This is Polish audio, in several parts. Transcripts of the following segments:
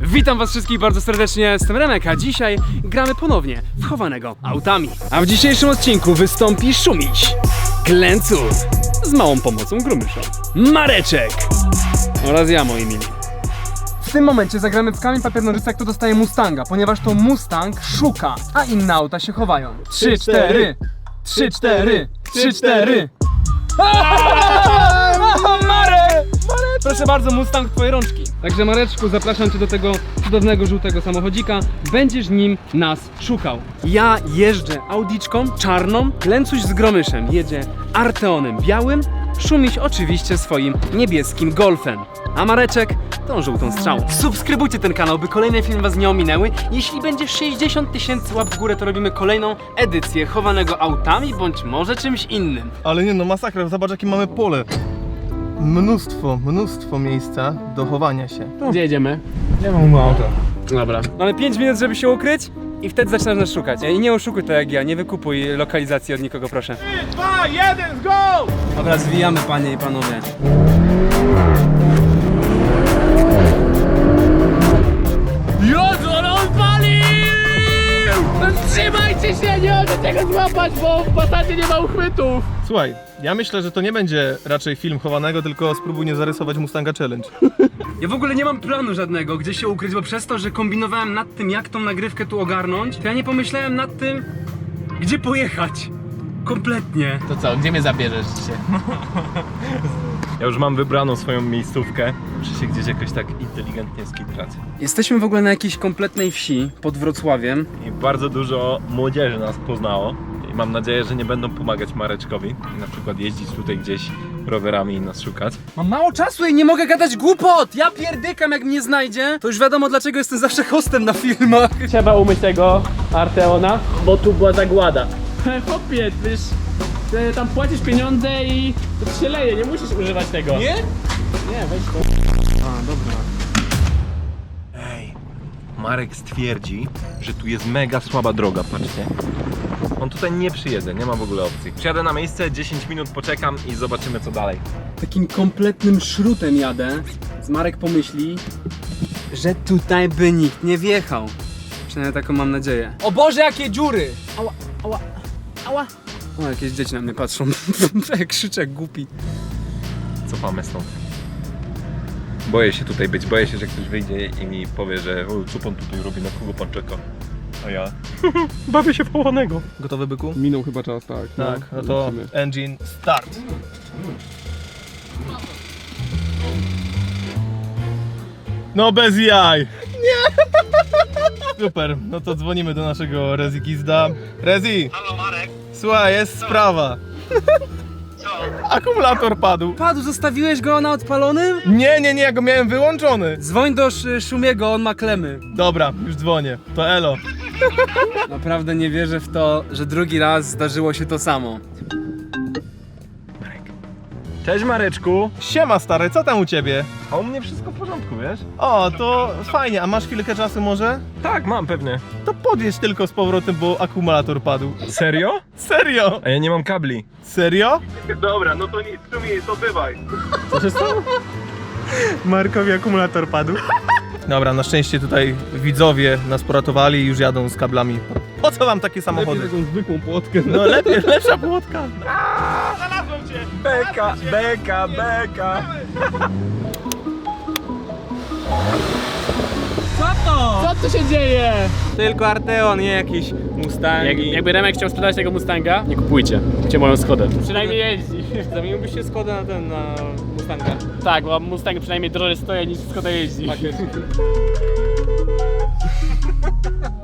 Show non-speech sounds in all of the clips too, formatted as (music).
Witam was wszystkich bardzo serdecznie, jestem Remek, a dzisiaj gramy ponownie w chowanego autami. A w dzisiejszym odcinku wystąpi szumić, Klęcur z małą pomocą Grumysza, Mareczek oraz ja moi mili. W tym momencie zagramy w kamień papiernożyca, kto dostaje Mustanga, ponieważ to Mustang szuka, a inne auta się chowają. 3, 4, 3, 4, 3, 4. Proszę bardzo, Mustang twoje rączki. Także Mareczku, zapraszam cię do tego cudownego żółtego samochodzika. Będziesz nim nas szukał. Ja jeżdżę Audiczką czarną, Lencuś z Gromyszem jedzie Arteonem białym, Szumiś oczywiście swoim niebieskim Golfem. A Mareczek tą żółtą strzałą. Subskrybujcie ten kanał, by kolejne filmy was nie ominęły. Jeśli będzie 60 tysięcy łap w górę, to robimy kolejną edycję chowanego autami, bądź może czymś innym. Ale nie no, masakra, zobacz jakie mamy pole. Mnóstwo, mnóstwo miejsca do chowania się. Gdzie jedziemy? Nie mam auta. Dobra. Mamy 5 minut, żeby się ukryć i wtedy zaczynasz nas szukać. I nie oszukuj to jak ja, nie wykupuj lokalizacji od nikogo, proszę. 3, 2, 1, go! Dobra, zwijamy panie i panowie. Jezu, ale on palił! No Trzymajcie się, nie mogę tego złapać, bo w Passacie nie ma uchwytów. Słuchaj, ja myślę, że to nie będzie raczej film chowanego, tylko spróbuj nie zarysować Mustanga Challenge. (laughs) Ja w ogóle nie mam planu żadnego, gdzie się ukryć, bo przez to, że kombinowałem nad tym, jak tą nagrywkę tu ogarnąć, to ja nie pomyślałem nad tym, gdzie pojechać. Kompletnie. To co, gdzie mnie zabierzesz dzisiaj? (laughs) Ja już mam wybraną swoją miejscówkę. Muszę się gdzieś jakoś tak inteligentnie skitrać. Jesteśmy w ogóle na jakiejś kompletnej wsi pod Wrocławiem. I bardzo dużo młodzieży nas poznało. Mam nadzieję, że nie będą pomagać Mareczkowi. I na przykład jeździć tutaj gdzieś rowerami i nas szukać. Mam mało czasu i nie mogę gadać głupot! Ja pierdykam jak mnie znajdzie. To już wiadomo dlaczego jestem zawsze hostem na filmach. Trzeba umyć tego Arteona, bo tu była zagłada. (laughs) Chłopie, wiesz, ty tam płacisz pieniądze i to ci się leje, nie musisz używać tego. Nie? Nie, weź to. Ej, Marek stwierdzi, że tu jest mega słaba droga, patrzcie. On tutaj nie przyjedzie, nie ma w ogóle opcji. Przyjadę na miejsce, 10 minut poczekam i zobaczymy co dalej. Takim kompletnym szrutem jadę. Z Marek pomyśli, że tutaj by nikt nie wjechał. Przynajmniej taką mam nadzieję. O Boże, jakie dziury! Ała, ała, ała. O, jakieś dzieci na mnie patrzą. (laughs) jak krzyczę, głupi. Cofamy stąd. Boję się tutaj być, boję się, że ktoś wyjdzie i mi powie, że o, co pan tutaj robi, na kogo pan czeka. A ja? (laughs) Bawię się w chowanego. Gotowy byku? Minął chyba czas, tak. Tak, no to lecimy. engine start. No bez jaj! Nie! (laughs) Super, no to dzwonimy do naszego Rezi Gizda. Rezi! Halo Marek! Słuchaj, jest sprawa. (laughs) Akumulator padł. Padł, zostawiłeś go na odpalonym? Nie, nie, nie, ja go miałem wyłączony. Dzwoń do Sz- Szumiego, on ma klemy. Dobra, już dzwonię. To elo. Naprawdę nie wierzę w to, że drugi raz zdarzyło się to samo. Cześć Mareczku! Siema stary, co tam u ciebie? A u mnie wszystko w porządku, wiesz? O, to fajnie, a masz chwilkę czasu może? Tak, mam pewnie. To podjedź tylko z powrotem, bo akumulator padł. Serio? Serio? A ja nie mam kabli. Serio? Dobra, no to nic, tu mi to bywaj. Markowi akumulator padł. Dobra, na szczęście tutaj widzowie nas poratowali i już jadą z kablami. Po co wam takie Lepiej samochody? taką zwykłą płotkę. No lepiej, lepsza płotka. Beka, beka, beka. Co tu się dzieje? Tylko Arteon, nie jakiś Mustang. Jak, jakby Remek chciał sprzedać tego Mustanga, nie kupujcie. Kupcie moją Skodę. Przynajmniej jeździ. (laughs) Zamieniłbyś się Skoda na ten, na Mustanga. Tak, bo Mustang przynajmniej drożej stoi niż Skoda jeździ.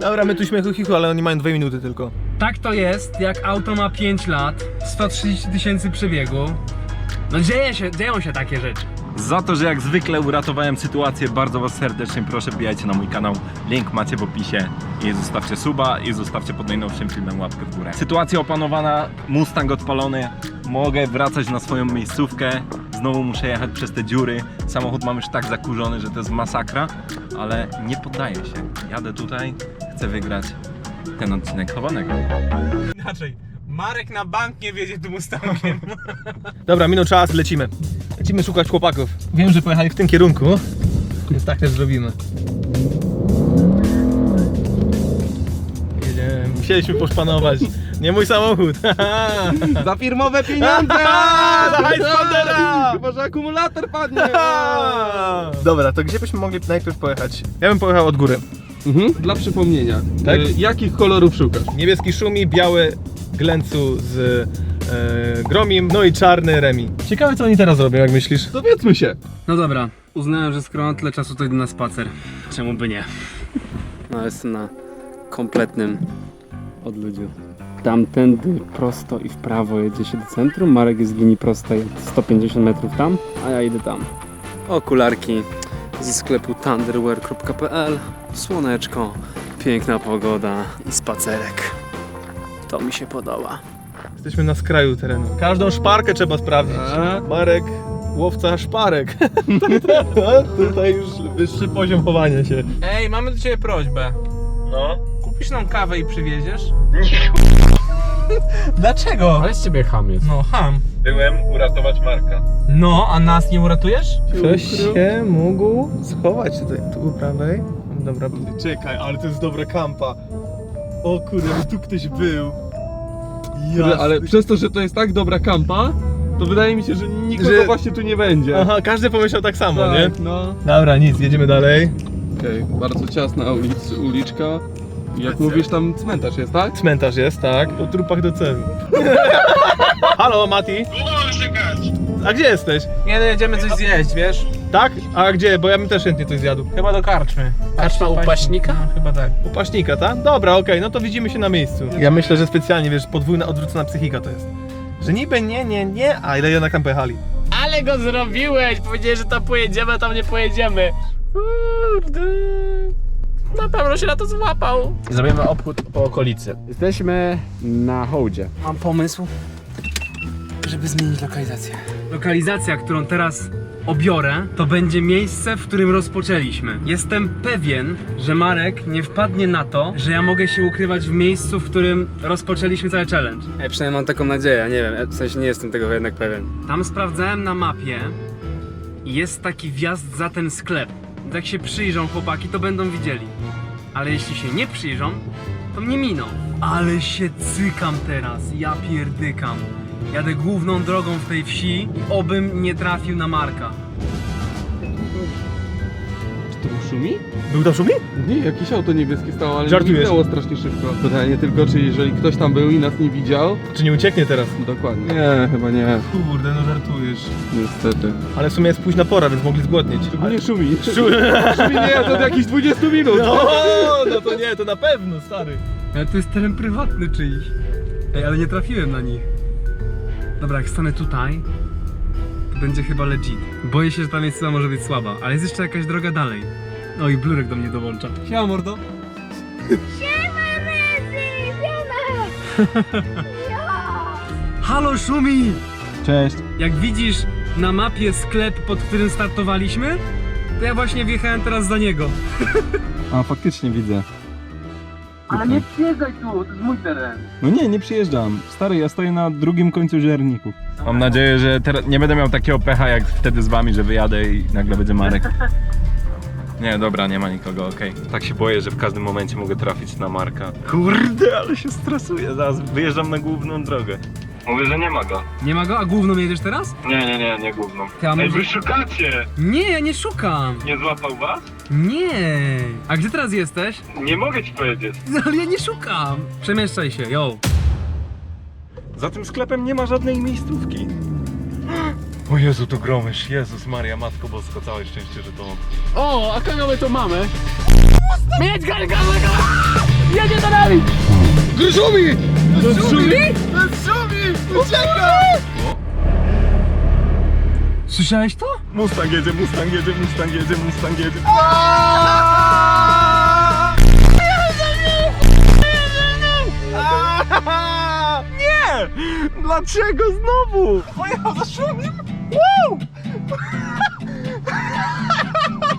Dobra, my tu śmiechu chichu, ale oni mają dwie minuty tylko. Tak to jest, jak auto ma 5 lat, 130 tysięcy przebiegu. No dzieje się, dzieją się takie rzeczy. Za to, że jak zwykle uratowałem sytuację, bardzo Was serdecznie proszę, wbijajcie na mój kanał. Link macie w opisie. I zostawcie suba i zostawcie pod najnowszym filmem łapkę w górę. Sytuacja opanowana, Mustang odpalony. Mogę wracać na swoją miejscówkę. Znowu muszę jechać przez te dziury. Samochód mam już tak zakurzony, że to jest masakra. Ale nie poddaję się. Jadę tutaj, chcę wygrać ten odcinek chowanego. Inaczej. Marek na bank nie wiedzie tym Mustangiem. (laughs) Dobra, minął czas, lecimy. Lecimy szukać chłopaków. Wiem, że pojechali w tym kierunku. Więc tak też zrobimy. Jedziemy. Musieliśmy poszpanować. Nie mój samochód. (laughs) Za firmowe pieniądze! (laughs) Za hajs Bandera! Chyba, że akumulator padnie! Dobra, to gdzie byśmy mogli najpierw pojechać? Ja bym pojechał od góry. Mhm. Dla przypomnienia, Tak? e, jakich kolorów szukasz? Niebieski szumi, biały glęcu z e, gromim, no i czarny remi. Ciekawe co oni teraz robią, jak myślisz? Dowiedzmy się. No dobra, uznałem, że skoro mam tyle czasu, to idę na spacer. Czemu by nie? No jestem na kompletnym odludziu. Tamtędy prosto i w prawo jedzie się do centrum. Marek jest w linii prostej 150 metrów tam, a ja idę tam. Okularki ze sklepu thunderwear.pl Słoneczko, piękna pogoda i spacerek. To mi się podoba. Jesteśmy na skraju terenu. Każdą szparkę trzeba sprawdzić. A? Marek, łowca szparek. (laughs) Tutaj już wyższy poziom chowania się. Ej, mamy do ciebie prośbę. No. Kupisz nam kawę i przywieziesz? (laughs) Dlaczego? Ale z ciebie ham jest. No, ham. Byłem uratować Marka. No, a nas nie uratujesz? Ktoś się mógł schować tutaj, tu u prawej. Dobra, czekaj, ale to jest dobra kampa. O kurde, tu ktoś był. Kurde, ale przez to, że to jest tak dobra kampa, to wydaje mi się, że nikogo Że- właśnie tu nie będzie. Aha, każdy pomyślał tak samo, nie? tak, no. Dobra, nic, jedziemy dalej. Okej, bardzo ciasna ulic, uliczka. Jak mówisz, tam cmentarz jest, tak? Cmentarz jest, tak? Po trupach do celu. (laughs) Halo, Mati? A gdzie jesteś? Nie, no jedziemy coś zjeść, wiesz? Tak? A gdzie? Bo ja bym też chętnie coś zjadł. Chyba do karczmy. Karczma u Paśnika? No, chyba tak. U paśnika, tak? Dobra, okej, no to widzimy się na miejscu. Ja myślę, że specjalnie, wiesz, podwójna odwrócona psychika to jest. Że niby nie, nie, nie, a ile jednak tam pojechali. Ale go zrobiłeś! Powiedziałeś, że tam pojedziemy, a tam nie pojedziemy. Kurde. Na pewno się na to złapał. Zrobimy obchód po okolicy. Jesteśmy na hołdzie. Mam pomysł, żeby zmienić lokalizację. Lokalizacja, którą teraz obiorę, to będzie miejsce, w którym rozpoczęliśmy. Jestem pewien, że Marek nie wpadnie na to, że ja mogę się ukrywać w miejscu, w którym rozpoczęliśmy cały challenge. Ja przynajmniej mam taką nadzieję, nie wiem, w sensie nie jestem tego jednak pewien. Tam sprawdzałem na mapie i jest taki wjazd za ten sklep. Jak się przyjrzą chłopaki, to będą widzieli. Ale jeśli się nie przyjrzą, to mnie miną. Ale się cykam teraz, ja pierdykam. Jadę główną drogą w tej wsi i obym nie trafił na Marka. Czy to szumi? Był tam szumi? Nie, jakieś auto niebieskie stało, ale Żartujesz. mignęło strasznie szybko. Pytanie tylko, czy jeżeli ktoś tam był i nas nie widział, Czy nie ucieknie teraz? dokładnie. Nie, chyba nie, Kurde, no żartujesz. niestety. Ale w sumie jest późna pora, więc mogli zgłodnieć. Szczególnie szumi. (laughs) Szumi nie, to od jakichś 20 minut. No, no to nie, to na pewno, stary. Ale to jest teren prywatny czyjś. Ej, ale nie trafiłem na nich. Dobra, jak stanę tutaj, to będzie chyba legit. Boję się, że ta miejscowa może być słaba, ale jest jeszcze jakaś droga dalej. No i blurek do mnie dołącza. Siema mordo. (laughs) Halo Szumi! Cześć. Jak widzisz na mapie sklep, pod którym startowaliśmy, to ja właśnie wjechałem teraz za niego. (laughs) A faktycznie widzę. Ale nie przyjeżdżaj tu, to jest mój teren. No nie, nie przyjeżdżam. Stary, ja stoję na drugim końcu ziarników. Mam nadzieję, że teraz nie będę miał takiego pecha jak wtedy z wami, że wyjadę i nagle będzie Marek. (laughs) Nie, dobra, nie ma nikogo, okej. Tak się boję, że w każdym momencie mogę trafić na Marka. Kurde, ale się stresuję, zaraz wyjeżdżam na główną drogę. Mówię, że nie ma go. Nie ma go? A główną jedziesz teraz? Nie, nie, nie, nie główną. Ty, a może- szukacie! Nie, ja nie szukam. Nie złapał was? Nie. A gdzie teraz jesteś? Nie mogę ci powiedzieć. (laughs) Ale ja nie szukam. Przemieszczaj się, yo. Za tym sklepem nie ma żadnej miejscówki. O Jezu, to gromysz, Jezus Maria, Matko Bosko, całe szczęście, że to on. O, a my tu mamy? Mieć go! Jedzie za nami! Szumi! Szumi! Szumi! Uciekaj! Słyszałeś to? Mustang jedzie, Mustang jedzie, Mustang jedzie, Mustang jedzie. Nie! Dlaczego znowu? Pojechał za szumiem?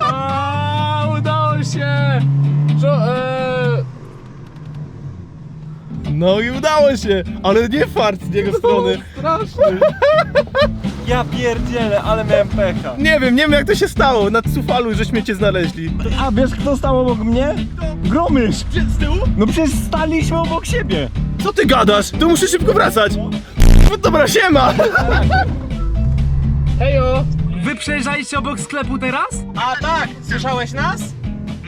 A, udało się! Żo, e, No i udało się, ale nie fart z jego strony. Straszny. (laughs) Ja pierdzielę, ale miałem pecha. Nie wiem, nie wiem jak to się stało. Na Cufalu żeśmy cię znaleźli. A wiesz kto stał obok mnie? Gromysz! Z tyłu? No przecież staliśmy obok siebie. Co ty gadasz? To muszę szybko wracać. No dobra, siema! (laughs) Hejo! Wy przejeżdżaliście obok sklepu teraz? A tak, słyszałeś nas?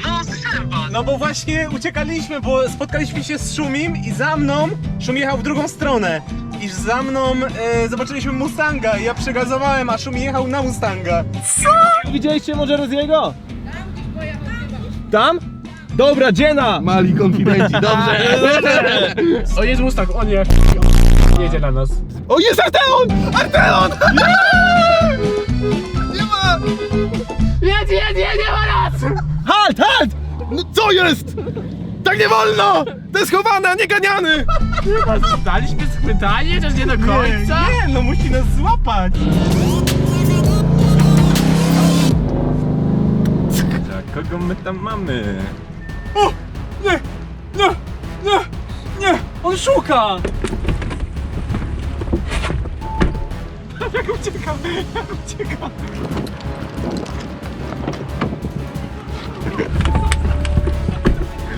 No, słyszałem was. No bo właśnie uciekaliśmy, bo spotkaliśmy się z Szumim i za mną Szum jechał w drugą stronę. I za mną e, zobaczyliśmy Mustanga i ja przegazowałem, a Szum jechał na Mustanga. Widzieliście może Roziego? Tam? Dobra, dziena! Mali konfidenci, dobrze. (laughs) O jest Mustang, o nie! Jedzie na nas. O, jest Arteon! Arteon! Jest? Tak nie wolno! To jest chowane, a nie ganiany! Daliśmy schwytanie, chociaż nie do końca? Nie, no musi nas złapać. A kogo my tam mamy? Nie, nie, nie, on szuka! (laughs) Jak uciekam, jak uciekam.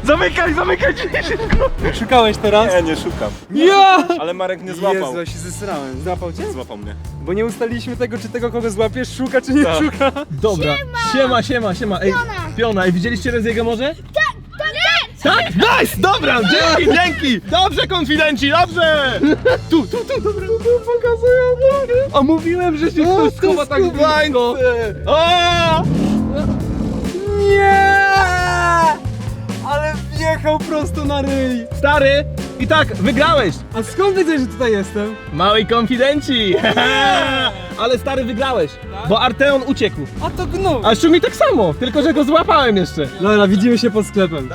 Zamykaj, zamykaj drzwi szybko. Szukałeś teraz? Nie, nie szukam. Ja! Ale Marek nie złapał. Jezu, ja się zesrałem. Złapał cię? Złapał mnie. Bo nie ustaliliśmy tego, czy tego kogo złapiesz, szuka czy nie Tak. szuka. Dobra. Siema, siema, siema. Ej, piona. Ej, widzieliście Roziego może? Tak, tak! Nice! Dobra, dzięki, dzięki! Dobrze, konfidenci, dobrze! Tu, tu, tu, dobra. Tu, tu pokazują A mówiłem, że się ktoś schowa tak blisko. O! Nie! Ale wjechał prosto na ryj. Stary, i tak, wygrałeś! A skąd wiedziałeś, że tutaj jestem? Małej konfidenci! (laughs) Ale stary, wygrałeś, bo Arteon uciekł. A to gnój. A Szumi tak samo, tylko że go złapałem jeszcze. Dobra, widzimy się pod sklepem.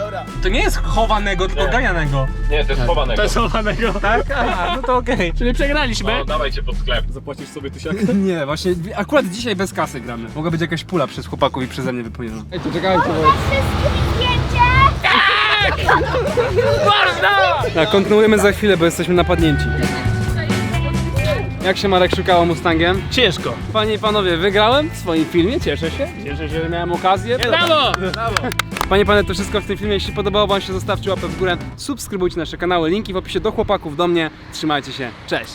To nie jest chowanego, tylko ganianego. Nie, to jest chowanego. To jest chowanego, tak? Aha, no to okej. (laughs) Czyli przegraliśmy. dawajcie pod sklep. Zapłacisz sobie tysiak? (laughs) Nie, właśnie akurat dzisiaj bez kasy gramy. Mogła być jakaś pula przez chłopaków i przeze mnie wypłyniona. Ej, to czekajcie, bo... Tak, kontynuujemy za chwilę, bo jesteśmy napadnięci. Jak się Marek szukało Mustangiem? Ciężko. Panie i panowie, wygrałem w swoim filmie, cieszę się. Cieszę się, że miałem okazję. Brawo! Panie i panie, to wszystko w tym filmie. Jeśli podobało wam się, zostawcie łapę w górę, subskrybujcie nasze kanały, linki w opisie do chłopaków, do mnie. Trzymajcie się, cześć!